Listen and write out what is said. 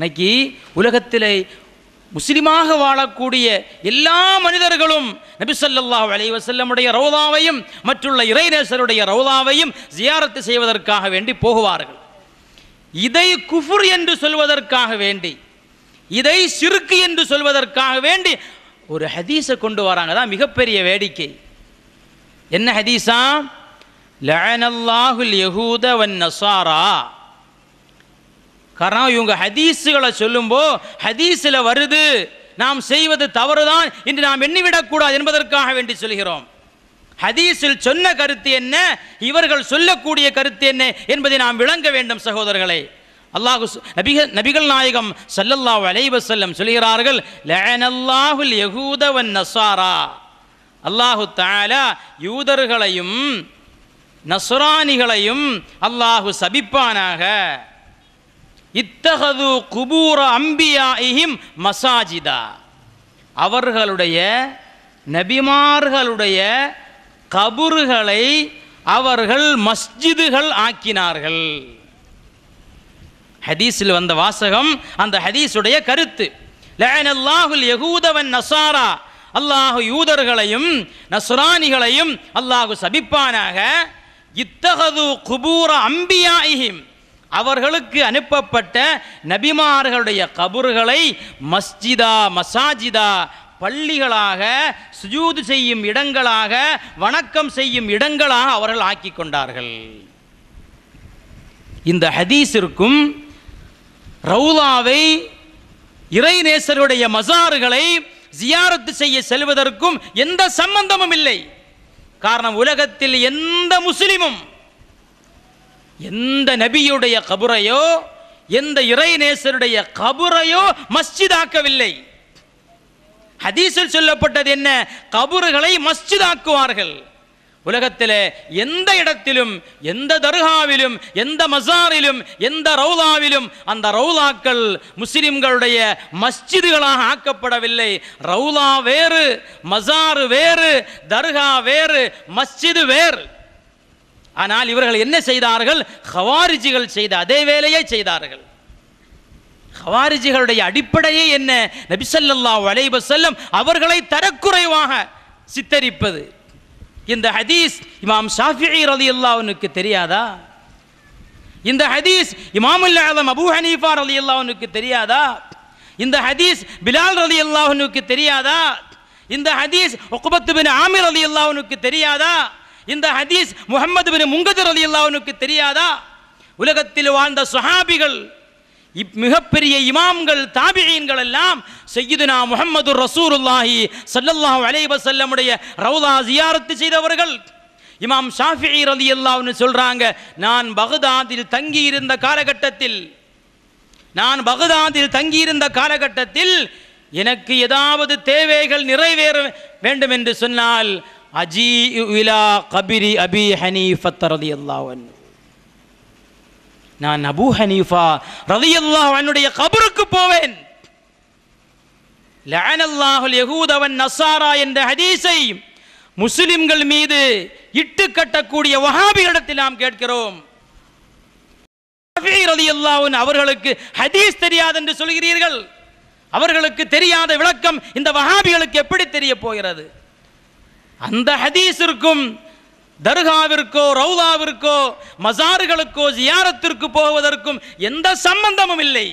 இன்னைக்கு உலகத்திலே முஸ்லிமாக வாழக்கூடிய எல்லா மனிதர்களும் நபிசல்லா அலைவசல்லமுடைய ரௌதாவையும் மற்றுள்ள இறைநேசருடைய ரௌதாவையும் ஜியாரத்து செய்வதற்காக வேண்டி போகுவார்கள். இதை குஃபுர் என்று சொல்வதற்காக வேண்டி இதை சிறுக்கு என்று சொல்வதற்காக வேண்டி ஒரு ஹதீஸை கொண்டு வராங்க. தான் மிகப்பெரிய வேடிக்கை. என்ன ஹதீஸா? லஅனல்லாஹுல் யகூத வன் நசாரா காரணம் இவங்க ஹதீஸுகளை சொல்லும்போ ஹதீஸில் வருது நாம் செய்வது தவறுதான் என்று நாம் எண்ணிவிடக்கூடாது என்பதற்காக வேண்டி சொல்கிறோம். ஹதீஸில் சொன்ன கருத்து என்ன இவர்கள் சொல்லக்கூடிய கருத்து என்ன என்பதை நாம் விளங்க வேண்டும் சகோதரர்களை. அல்லாஹு நபிக நபிகள் நபிகள் நாயகம் சல்லல்லாஹ் அலைவசல்லம் சொல்கிறார்கள் லஅனல்லாஹுல் யகூதவன் நசாரா அல்லாஹு தாலா யூதர்களையும் நஸ்ரானிகளையும் அல்லாஹு சபிப்பானாக. இத்தகது குபூர அம்பியாயிஹிம் மசாஜிதா. அவர்களுடைய நபிமார்களுடைய கபுர்களை அவர்கள் மஸ்ஜிதுகள் ஆக்கினார்கள். ஹதீஸில் வந்த வாசகம் அந்த ஹதீஸுடைய கருத்து. லஅனல்லாஹுல் யகூதவன் நசாரா. அல்லாஹு யூதர்களையும் நஸ்ரானிகளையும் அல்லாஹு சபிப்பானாக இத்தகது குபூர அம்பியாயிஹிம் அவர்களுக்கு அனுப்பப்பட்ட நபிமார்களுடைய கபர்களை மஸ்ஜிதா மசாஜிதா பள்ளிகளாக சுஜூது செய்யும் இடங்களாக வணக்கம் செய்யும் இடங்களாக அவர்கள் ஆக்கி கொண்டார்கள். இந்த ஹதீஸிற்கும் ரவுலாவை இறைநேசருடைய மசாறுகளை ஜியாரத்து செய்ய செல்வதற்கும் எந்த சம்பந்தமும் இல்லை. காரணம் உலகத்தில் எந்த முஸ்லிமும் எந்த நபியுடைய கபுரையோ எந்த இறைநேசருடைய கபுரையோ மஸ்ஜிதாக்கவில்லை. ஹதீஸில் சொல்லப்பட்டது என்ன? கபறுகளை மஸ்ஜிதாக்குவார்கள். உலகத்தில் எந்த இடத்திலும் எந்த தர்காவிலும் எந்த மசாரிலும் எந்த ரவுலாவிலும் அந்த ரவுலாக்கள் முஸ்லிம்களுடைய மஸ்ஜிதுகளாக ஆக்கப்படவில்லை. ரவுலா வேறு மசாரு வேறு தர்கா வேறு மஸ்ஜிது வேறு. ஆனால் இவர்கள் என்ன செய்தார்கள்? ஹவாரிஜிகள் செய்த அதே வேலையை செய்தார்கள். ஹவாரிஜிகளுடைய அடிப்படையே என்ன? நபிசல்லா அலைஹி செல்லும் அவர்களை தரக்குறைவாக சித்தரிப்பது. இந்த ஹதீஸ் இமாம் ஷாஃபிஈ அல்லாவனுக்கு தெரியாதா? இந்த ஹதீஸ் இமாமுல் ஆலம் அபூ ஹனீஃபா ரலியல்லாஹுனுக்கு தெரியாதா? இந்த ஹதீஸ் பிலால் ரலியல்லாஹுனுக்கு தெரியாதா? இந்த ஹதீஸ் ஒக்குபத்து பின் ஆமிர் ரலியல்லாஹுனுக்கு தெரியாதா? இந்த ஹதீஸ் முகமது பின் முங்கதர் ரலியல்லாஹுனுக்கு தெரியாதா? உலகத்தில் வாழ்ந்த சுஹாபிகள் இப் மிகப்பெரிய இமாம்கள் தாபியன்கள் எல்லாம் செய்யுதுனா முகமது ரசூருல்லாஹி சல்லல்லாஹ் அலைவசல்லமுடைய ரவுதா ஜியாரத்து செய்தவர்கள். இமாம் ஷாஃபி அலி அல்லாவுன்னு சொல்கிறாங்க நான் பகதாதில் தங்கி இருந்த காலகட்டத்தில் நான் பகதாதில் தங்கியிருந்த காலகட்டத்தில் எனக்கு ஏதாவது தேவைகள் நிறைவேற வேண்டும் என்று சொன்னால் அஜி இலா கபிரி அபி ஹனீஃபத் ரலியல்லாஹு நான் அபூ ஹனீஃபா ரலியல்லாஹு என்னுடைய கபருக்கு போவேன். லஅனல்லாஹுல் யகூதவன் நசாரா என்ற ஹதீஸை முஸ்லிம்கள் மீது இட்டு கட்டக்கூடிய வஹாபிகளிடத்தில் நாம் கேட்கிறோம். அவர்களுக்கு ஹதீஸ் தெரியாது என்று சொல்கிறீர்கள். அவர்களுக்கு தெரியாத விளக்கம் இந்த வஹாபிகளுக்கு எப்படி தெரிய போகிறது? அந்த ஹதீஸிற்கும் தர்காவிற்கோ ரவுதாவிற்கோ மசாறுகளுக்கோ ஜியாரத்திற்கு போவதற்கும் எந்த சம்பந்தமும் இல்லை.